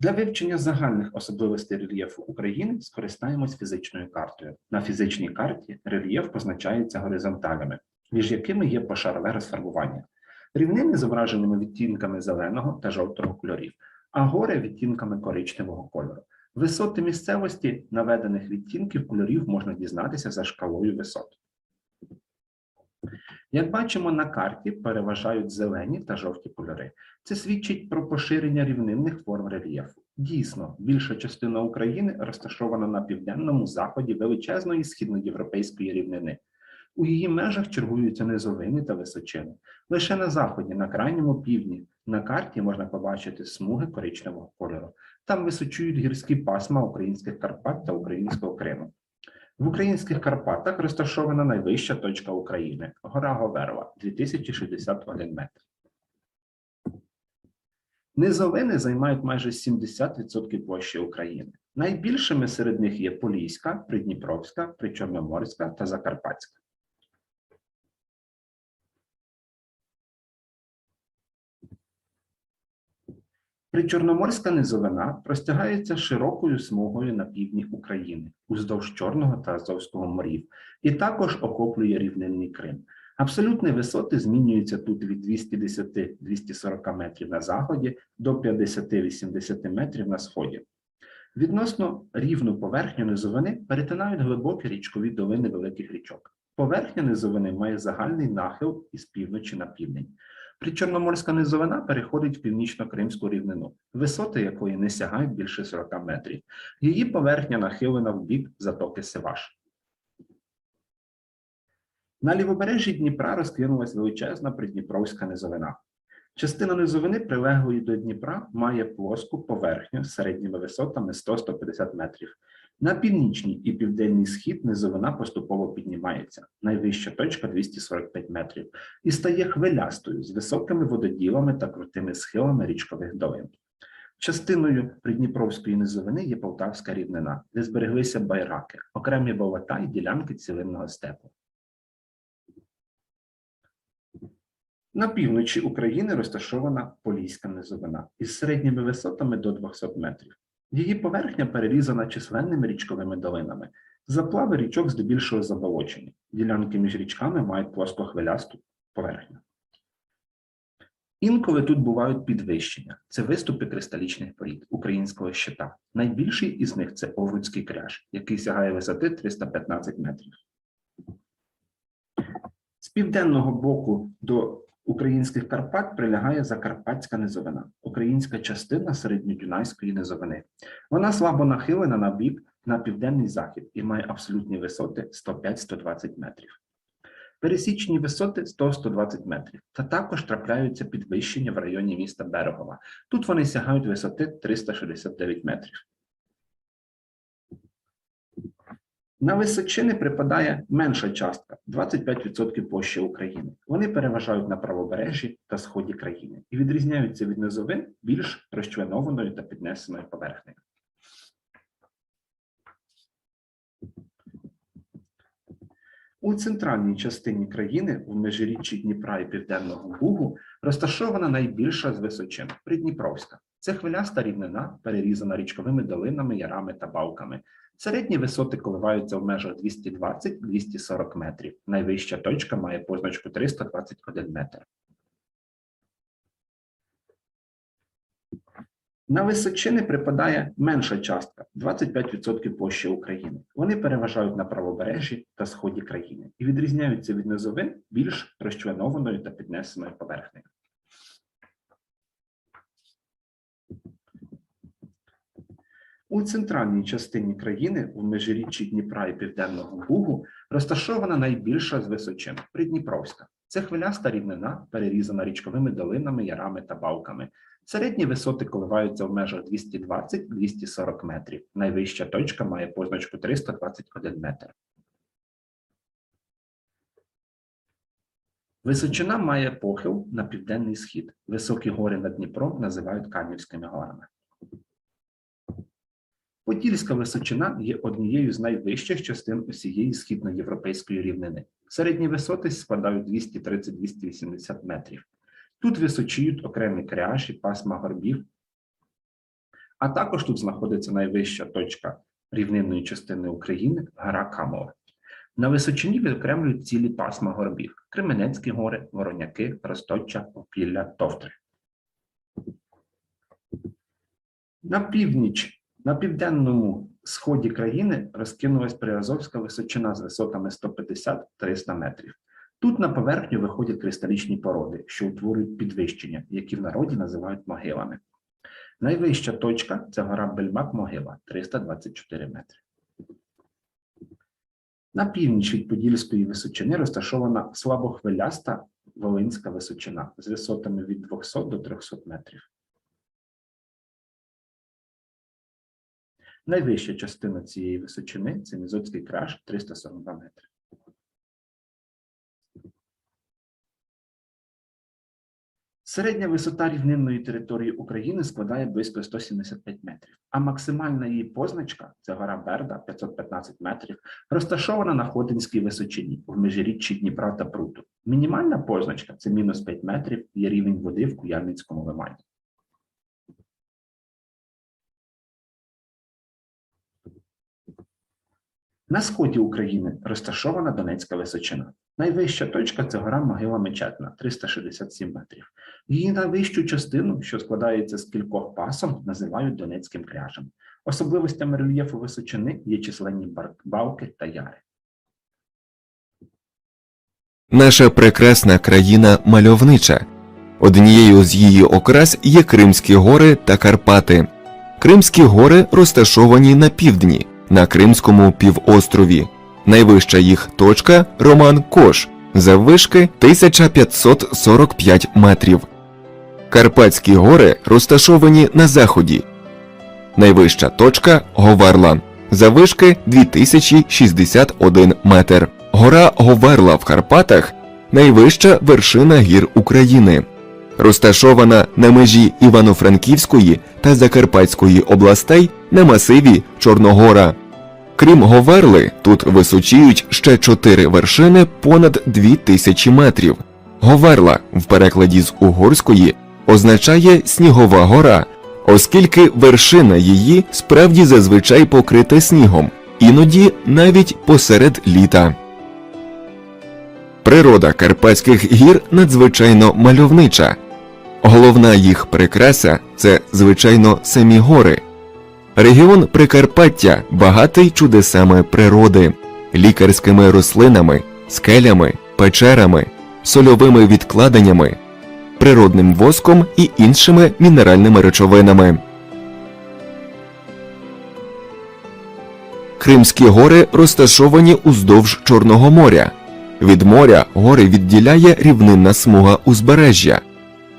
Для вивчення загальних особливостей рельєфу України скористаємось фізичною картою. На фізичній карті рельєф позначається горизонталями, між якими є пошарове розфарбування. Рівнини зображеними відтінками зеленого та жовтого кольорів, а гори відтінками коричневого кольору. Висоти місцевості наведених відтінків кольорів можна дізнатися за шкалою висот. Як бачимо на карті, переважають зелені та жовті кольори. Це свідчить про поширення рівнинних форм рельєфу. Дійсно, більша частина України розташована на південному заході величезної східноєвропейської рівнини. У її межах чергуються низовини та височини. Лише на заході, на крайньому півдні, на карті можна побачити смуги коричневого кольору. Там височують гірські пасма українських Карпат та українського Криму. В українських Карпатах розташована найвища точка України гора Говерла 2061 метр. Низовини займають майже 70% площі України. Найбільшими серед них є Поліська, Придніпровська, Причорноморська та Закарпатська. Причорноморська низовина простягається широкою смугою на півдні України, уздовж Чорного та Азовського морів, і також охоплює рівнинний Крим. Абсолютні висоти змінюються тут від 210-240 метрів на заході до 50-80 метрів на сході. Відносно рівну поверхню низовини перетинають глибокі річкові долини великих річок. Поверхня низовини має загальний нахил із півночі на південь. Причорноморська низовина переходить в північно-кримську рівнину, висоти якої не сягають більше 40 метрів. Її поверхня нахилена в бік затоки Севаш. На лівобережжі Дніпра розкинулась величезна придніпровська низовина. Частина низовини, прилеглої до Дніпра, має плоску поверхню з середніми висотами 100-150 метрів. На північній і південний схід низовина поступово піднімається, найвища точка 245 метрів, і стає хвилястою з високими вододілами та крутими схилами річкових долин. Частиною Придніпровської низовини є Полтавська рівнина, де збереглися байраки, окремі болота і ділянки цілинного степу. На півночі України розташована Поліська низовина із середніми висотами до 200 метрів. Її поверхня перерізана численними річковими долинами. Заплави річок здебільшого заболочені. Ділянки між річками мають плоскохвилясту поверхню. Інколи тут бувають підвищення. Це виступи кристалічних порід українського щита. Найбільший із них це Овруцький кряж, який сягає висоти 315 метрів. З південного боку до українських Карпат прилягає Закарпатська низовина, українська частина середньодунайської низовини. Вона слабо нахилена на бік на південний захід і має абсолютні висоти 105-120 метрів. Пересічні висоти 100-120 метрів, та також трапляються підвищення в районі міста Берегова. Тут вони сягають висоти 369 метрів. На височини припадає менша частка 25% площі України. Вони переважають на правобережжі та сході країни і відрізняються від низовин більш розчленованою та піднесеною поверхнею. У центральній частині країни в межиріччі Дніпра і Південного Бугу розташована найбільша з височин Придніпровська. Це хвиляста рівнина, перерізана річковими долинами, ярами та балками. Середні висоти коливаються в межах 220-240 метрів. Найвища точка має позначку 321 метр. На височини припадає менша частка 25% площі України. Вони переважають на правобережжі та сході країни і відрізняються від низовин більш розчленованою та піднесеною поверхнею. У центральній частині країни в межиріччі Дніпра і Південного Бугу розташована найбільша з височин Придніпровська. Це хвиляста рівнина, перерізана річковими долинами, ярами та балками. Середні висоти коливаються в межах 220-240 метрів. Найвища точка має позначку 321 метр. Височина має похил на південний схід. Високі гори над Дніпром називають Канівськими горами. Подільська височина є однією з найвищих частин усієї східноєвропейської рівнини. Середні висоти складають 230-280 метрів. Тут височіють окремі кряжі, пасма горбів. А також тут знаходиться найвища точка рівнинної частини України гора Камова. На височині відокремлюють цілі пасма горбів: Кременецькі гори, Вороняки, Росточа, Опілля, Товтри. На північ, на південному сході країни розкинулась Приазовська височина з висотами 150-300 метрів. Тут на поверхню виходять кристалічні породи, що утворюють підвищення, які в народі називають могилами. Найвища точка це гора Бельмак-Могила 324 метри. На північ від Подільської височини розташована слабохвиляста Волинська височина з висотами від 200 до 300 метрів. Найвища частина цієї височини це Мізоцький краш 342 метри. Середня висота рівнинної території України складає близько 175 метрів, а максимальна її позначка це гора Берда 515 метрів, розташована на Хотинській височині в межиріччі Дніпра та Пруту. Мінімальна позначка це мінус 5 метрів, є рівень води в Куяльницькому лимані. На сході України розташована Донецька височина. Найвища точка це гора Могила Мечетна 367 метрів. Її найвищу частину, що складається з кількох пасом, називають Донецьким кряжем. Особливостями рельєфу височини є численні балки та яри. Наша прекрасна країна мальовнича. Однією з її окрас є Кримські гори та Карпати. Кримські гори розташовані на півдні, на Кримському півострові. Найвища їх точка Роман Кош, заввишки 1545 метрів. Карпатські гори розташовані на заході. Найвища точка Говарла, заввишки 2061 метр. Гора Говерла в Карпатах найвища вершина гір України. Розташована на межі Івано-Франківської та Закарпатської областей на масиві Чорногора. Крім Говерли, тут височіють ще чотири вершини понад 2000 метрів. Говерла в перекладі з угорської означає снігова гора, оскільки вершина її справді зазвичай покрита снігом, іноді навіть посеред літа. Природа Карпатських гір надзвичайно мальовнича. Головна їх прикраса це, звичайно, самі гори. Регіон Прикарпаття багатий чудесами природи, лікарськими рослинами, скелями, печерами, сольовими відкладеннями, природним воском і іншими мінеральними речовинами. Кримські гори розташовані уздовж Чорного моря. Від моря гори відділяє рівнинна смуга узбережжя.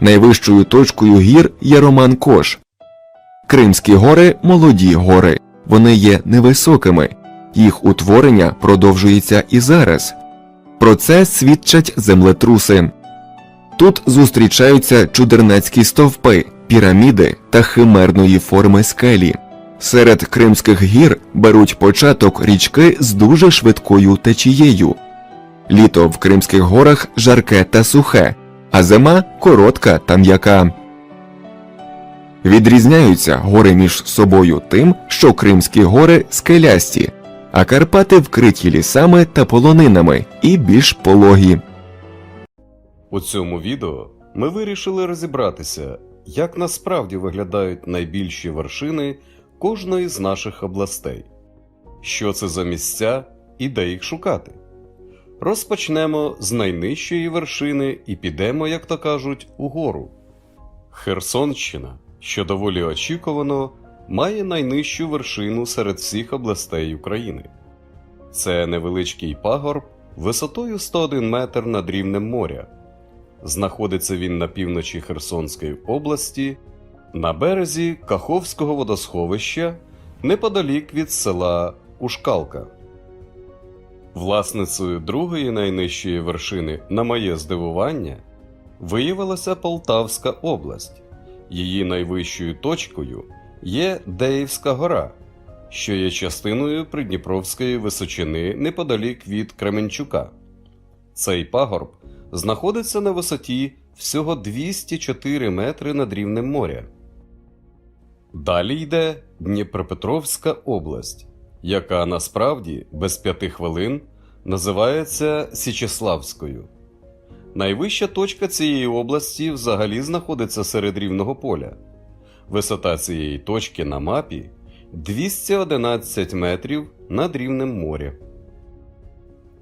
Найвищою точкою гір є Роман Кош. Кримські гори молоді гори. Вони є невисокими. Їх утворення продовжується і зараз. Про це свідчать землетруси. Тут зустрічаються чудернацькі стовпи, піраміди та химерної форми скелі. Серед Кримських гір беруть початок річки з дуже швидкою течією. Літо в Кримських горах жарке та сухе, а зима коротка та м'яка. Відрізняються гори між собою тим, що Кримські гори скелясті, а Карпати вкриті лісами та полонинами і більш пологі. У цьому відео ми вирішили розібратися, як насправді виглядають найбільші вершини кожної з наших областей, що це за місця і де їх шукати. Розпочнемо з найнижчої вершини і підемо, як то кажуть, угору. Херсонщина, що доволі очікувано, має найнижчу вершину серед всіх областей України. Це невеличкий пагорб висотою 101 метр над рівнем моря. Знаходиться він на півночі Херсонської області, на березі Каховського водосховища, неподалік від села Ушкалка. Власницею другої найнижчої вершини, на моє здивування, виявилася Полтавська область. Її найвищою точкою є Деївська гора, що є частиною Придніпровської височини неподалік від Кременчука. Цей пагорб знаходиться на висоті всього 204 метри над рівнем моря. Далі йде Дніпропетровська область, яка насправді без п'яти хвилин називається Січеславською. Найвища точка цієї області взагалі знаходиться серед рівного поля. Висота цієї точки на мапі 211 метрів над рівнем моря.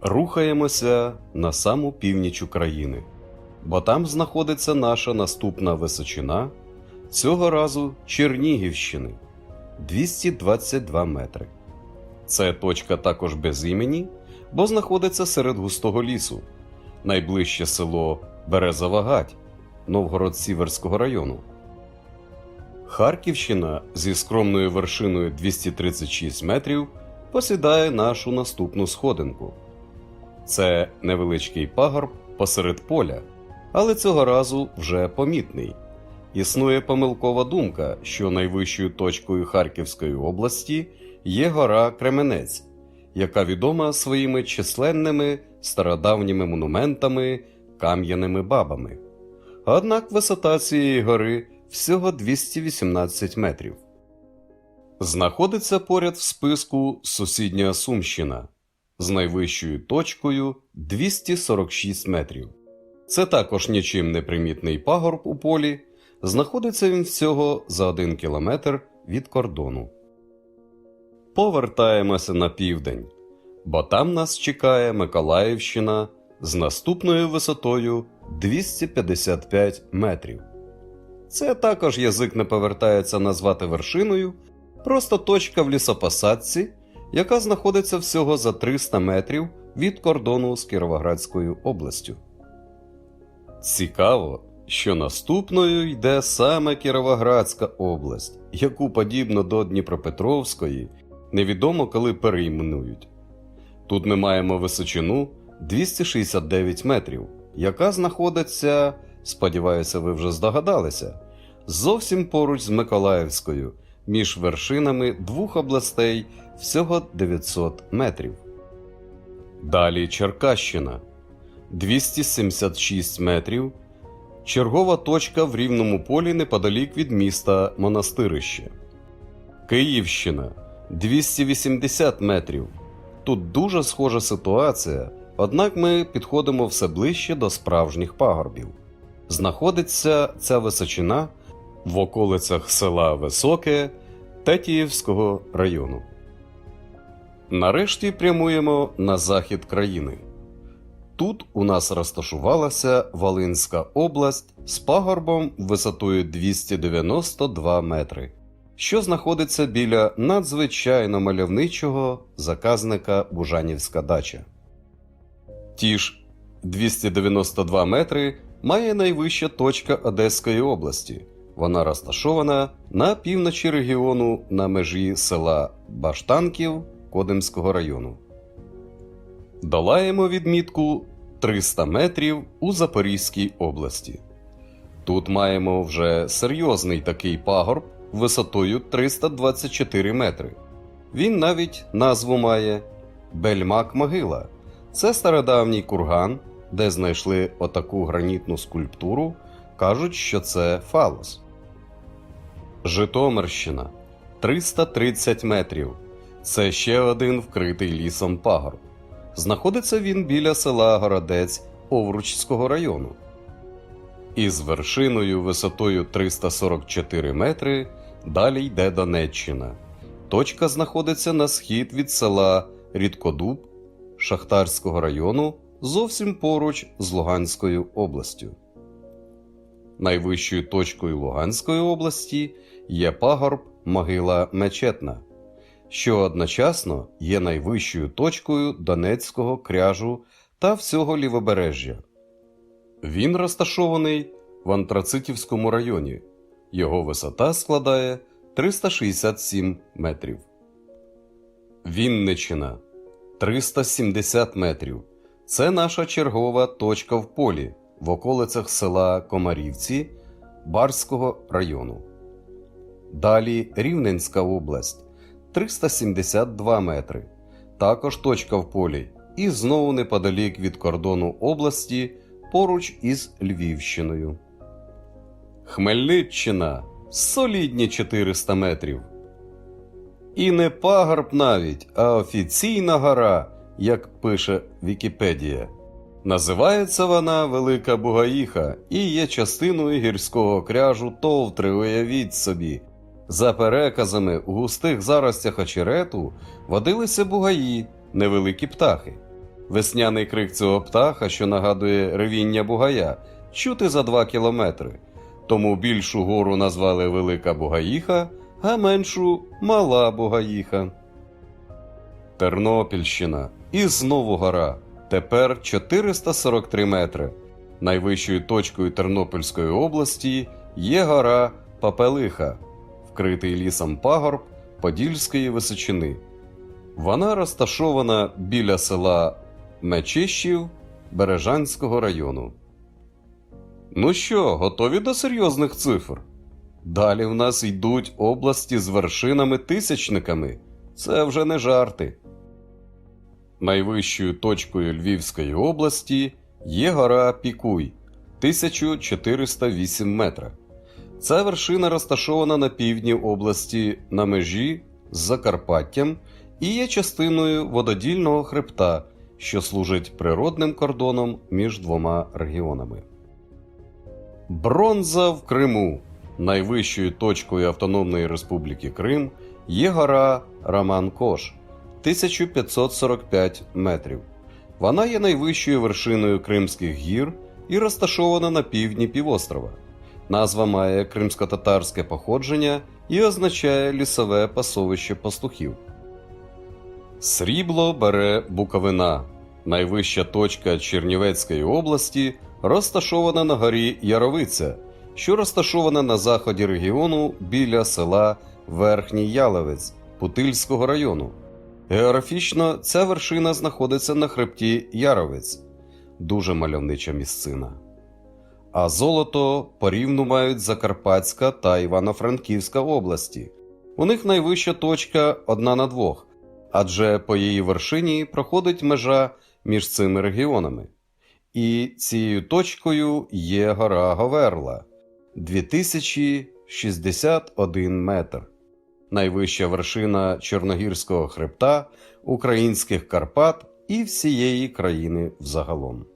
Рухаємося на саму північ України, бо там знаходиться наша наступна височина цього разу Чернігівщини 222 метри. Це точка також без імені, бо знаходиться серед густого лісу. Найближче село Березова Гать Новгород-Сіверського району. Харківщина зі скромною вершиною 236 метрів посідає нашу наступну сходинку. Це невеличкий пагорб посеред поля, але цього разу вже помітний. Існує помилкова думка, що найвищою точкою Харківської області є гора Кременець, яка відома своїми численними стародавніми монументами, кам'яними бабами. Однак висота цієї гори всього 218 метрів. Знаходиться поряд в списку сусідня Сумщина з найвищою точкою 246 метрів. Це також нічим не примітний пагорб у полі. Знаходиться він всього за один кілометр від кордону. Повертаємося на південь, бо там нас чекає Миколаївщина з наступною висотою 255 метрів. Це також язик не повертається назвати вершиною, просто точка в лісопосадці, яка знаходиться всього за 300 метрів від кордону з Кіровоградською областю. Цікаво, що наступною йде саме Кіровоградська область, яку подібно до Дніпропетровської невідомо коли перейменують. Тут ми маємо височину 269 метрів, яка знаходиться, сподіваюся, ви вже здогадалися, зовсім поруч з Миколаївською, між вершинами двох областей всього 900 метрів. Далі Черкащина 276 метрів. Чергова точка в рівному полі неподалік від міста Монастирище. Київщина 280 метрів. Тут дуже схожа ситуація, однак ми підходимо все ближче до справжніх пагорбів. Знаходиться ця височина в околицях села Високе Тетіївського району. Нарешті прямуємо на захід країни. Тут у нас розташувалася Волинська область з пагорбом висотою 292 метри, що знаходиться біля надзвичайно мальовничого заказника Бужанівська дача. Ті ж 292 метри має найвища точка Одеської області. Вона розташована на півночі регіону на межі села Баштанків Кодимського району. Долаємо відмітку 300 метрів у Запорізькій області. Тут маємо вже серйозний такий пагорб висотою 324 метри. Він навіть назву має Бельмак Могила. Це стародавній курган, де знайшли отаку гранітну скульптуру. Кажуть, що це фалос. Житомирщина 330 метрів. Це ще один вкритий лісом пагорб. Знаходиться він біля села Городець Овручського району. Із вершиною висотою 344 метри далі йде Донеччина. Точка знаходиться на схід від села Рідкодуб Шахтарського району зовсім поруч з Луганською областю. Найвищою точкою Луганської області є пагорб Могила Мечетна що одночасно є найвищою точкою Донецького кряжу та всього лівобережжя. Він розташований в Антрацитівському районі, його висота складає 367 метрів. Вінничина 370 метрів. Це наша чергова точка в полі в околицях села Комарівці Барського району. Далі Рівненська область. 372 метри. Також точка в полі, і знову неподалік від кордону області поруч із Львівщиною. Хмельниччина солідні 400 метрів. І не пагорб навіть, а офіційна гора, як пише Вікіпедія. Називається вона Велика Бугаїха і є частиною гірського кряжу Товтри, уявіть собі. За переказами, у густих заростях очерету водилися бугаї, невеликі птахи. Весняний крик цього птаха, що нагадує ревіння бугая, чути за два кілометри. Тому більшу гору назвали Велика Бугаїха, а меншу Мала Бугаїха. Тернопільщина і знову гора. Тепер 443 метри. Найвищою точкою Тернопільської області є гора Папелиха, вкритий лісом пагорб Подільської височини. Вона розташована біля села Мечищів Бережанського району. Ну що, готові до серйозних цифр? Далі в нас йдуть області з вершинами-тисячниками. Це вже не жарти. Найвищою точкою Львівської області є гора Пікуй 1408 метра. Ця вершина розташована на півдні області на межі з Закарпаттям і є частиною вододільного хребта, що служить природним кордоном між двома регіонами. Бронза в Криму. Найвищою точкою Автономної Республіки Крим є гора Раман-Кош 1545 метрів. Вона є найвищою вершиною Кримських гір і розташована на півдні півострова. Назва має кримсько-татарське походження і означає лісове пасовище пастухів. Срібло бере Буковина. Найвища точка Чернівецької області розташована на горі Яровиця, що розташована на заході регіону біля села Верхній Яловець Путильського району. Географічно ця вершина знаходиться на хребті Яровець, дуже мальовнича місцина. А золото порівну мають Закарпатська та Івано-Франківська області. У них найвища точка одна на двох, адже по її вершині проходить межа між цими регіонами. І цією точкою є гора Говерла 2061 метр. Найвища вершина Чорногірського хребта, українських Карпат і всієї країни взагалом.